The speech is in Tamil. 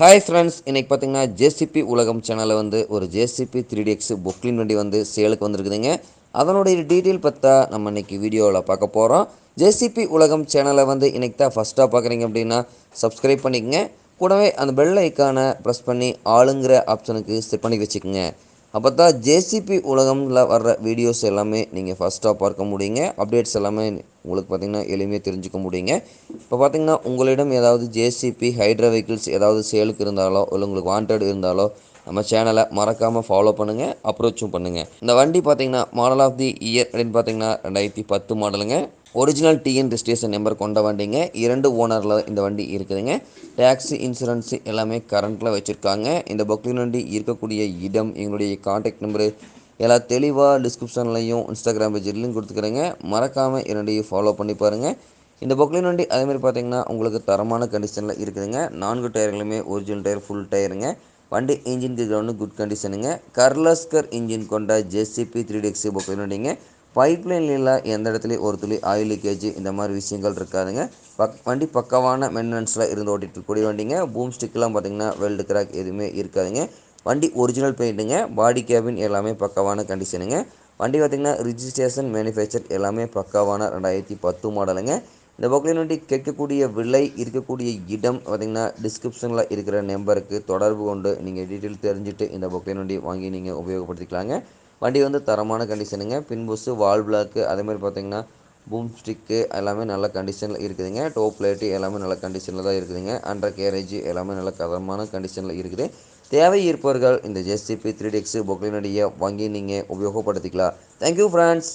ஹாய் ஃப்ரெண்ட்ஸ் இன்றைக்கி பார்த்தீங்கன்னா ஜேசிபி உலகம் சேனலில் வந்து ஒரு ஜேசிபி த்ரீ டிஎக்ஸ் புக்லின் வண்டி வந்து சேலுக்கு வந்திருக்குதுங்க. அதனுடைய டீட்டெயில் பார்த்தா நம்ம இன்றைக்கி வீடியோவில் பார்க்க போகிறோம் ஜேசிபி உலகம் சேனலை வந்து இன்றைக்கி தான் ஃபஸ்ட்டாக பார்க்குறீங்க அப்படின்னா சப்ஸ்கிரைப் பண்ணிக்கங்க. கூடவே அந்த பெல் ஐக்கானை ப்ரெஸ் பண்ணி ஆளுங்கிற ஆப்ஷனுக்கு செட் பண்ணி வச்சுக்கோங்க. அப்போ தான் ஜேசிபி உலகமில் வர்ற வீடியோஸ் எல்லாமே நீங்கள் ஃபஸ்ட்டாக பார்க்க முடியுங்க. அப்டேட்ஸ் எல்லாமே உங்களுக்கு பார்த்திங்கன்னா எளிமையாக தெரிஞ்சுக்க முடியுங்க. இப்போ பார்த்திங்கன்னா உங்களிடம் ஏதாவது ஜேசிபி ஹைட்ரா வெஹிக்கிள்ஸ் ஏதாவது சேலுக்கு இருந்தாலோ இல்லை உங்களுக்கு வாண்டட் இருந்தாலோ நம்ம சேனலை மறக்காமல் ஃபாலோ பண்ணுங்கள் அப்ரோச்சும் பண்ணுங்கள் இந்த வண்டி பார்த்திங்கன்னா மாடல் ஆஃப் தி இயர் அப்படின்னு பார்த்தீங்கன்னா ரெண்டாயிரத்தி பத்து மாடலுங்க ஒரிஜினல் டிஎன் ரிஜிஸ்ட்ரேஷன் நம்பர் கொண்ட வண்டிங்க. இரண்டு ஓனரில் இந்த வண்டி இருக்குதுங்க. டேக்ஸி இன்சூரன்ஸு எல்லாமே கரண்ட்டில் வச்சுருக்காங்க. இந்த பொக்லின் வண்டி இருக்கக்கூடிய இடம் எங்களுடைய காண்டாக்ட் நம்பரு எல்லா தெளிவாக டிஸ்கிரிப்ஷன்லையும் இன்ஸ்டாகிராம் பேஜ்லையும் கொடுத்துக்கிறேங்க. மறக்காமல் என்னுடைய ஃபாலோ பண்ணி பாருங்கள் இந்த பொக்லின் வண்டி அதேமாதிரி பார்த்தீங்கன்னா உங்களுக்கு தரமான கண்டிஷனில் இருக்குதுங்க. நான்கு டயர்களுமே ஒரிஜினல் டயர் ஃபுல் டயருங்க வண்டி இன்ஜின் கிரவுண்டு குட் கண்டிஷனுங்க கர்லஸ்கர் இன்ஜின் கொண்ட ஜேசிபி த்ரீ டெக்ஸி பொக்லின் வண்டிங்க பைப்லைனில் எந்த இடத்துலையும் ஒரு துளி ஆயில் லீக்கேஜ் இந்த மாதிரி விஷயங்கள் இருக்காதுங்க. பக் வண்டி பக்கவான மெயின்டெனன்ஸில் இருந்து ஓட்டிகிட்டு இருக்கக்கூடிய வண்டிங்க. பூம் ஸ்டிக்லாம் பார்த்திங்கன்னா வெல்டு கிராக் எதுவுமே இருக்காதுங்க. வண்டி ஒரிஜினல் பெயிண்ட்டுங்க பாடி கேபின் எல்லாமே பக்கவான கண்டிஷனுங்க வண்டி பார்த்திங்கன்னா ரிஜிஸ்ட்ரேஷன் மேனுஃபேக்சர் எல்லாமே பக்காவான ரெண்டாயிரத்தி பத்து மாடலுங்க இந்த பொக்லின் கேட்கக்கூடிய விலை இருக்கக்கூடிய இடம் பார்த்திங்கன்னா டிஸ்கிரிப்ஷனில் இருக்கிற நம்பருக்கு தொடர்பு கொண்டு நீங்கள் டீட்டெயில் தெரிஞ்சுட்டு இந்த பொக்லின் வண்டி வாங்கி நீங்கள் உபயோகப்படுத்திக்கலாங்க. வண்டி வந்து தரமான கண்டிஷனுங்க பின்புஸு வால் பிளாக்கு அதேமாதிரி பார்த்தீங்கன்னா பூம் ஸ்டிக்கு எல்லாமே நல்ல கண்டிஷனில் இருக்குதுங்க. டோப் லைட்டு எல்லாமே நல்ல கண்டிஷனில் தான் இருக்குதுங்க. அண்டர் கேரேஜ் எல்லாமே நல்ல தரமான கண்டிஷனில் இருக்குது. தேவை இருப்பவர்கள் இந்த ஜேசிபி த்ரீ டெக்ஸு பொக்லினுடைய வாங்கி நீங்கள் உபயோகப்படுத்திக்கலாம். Thank you friends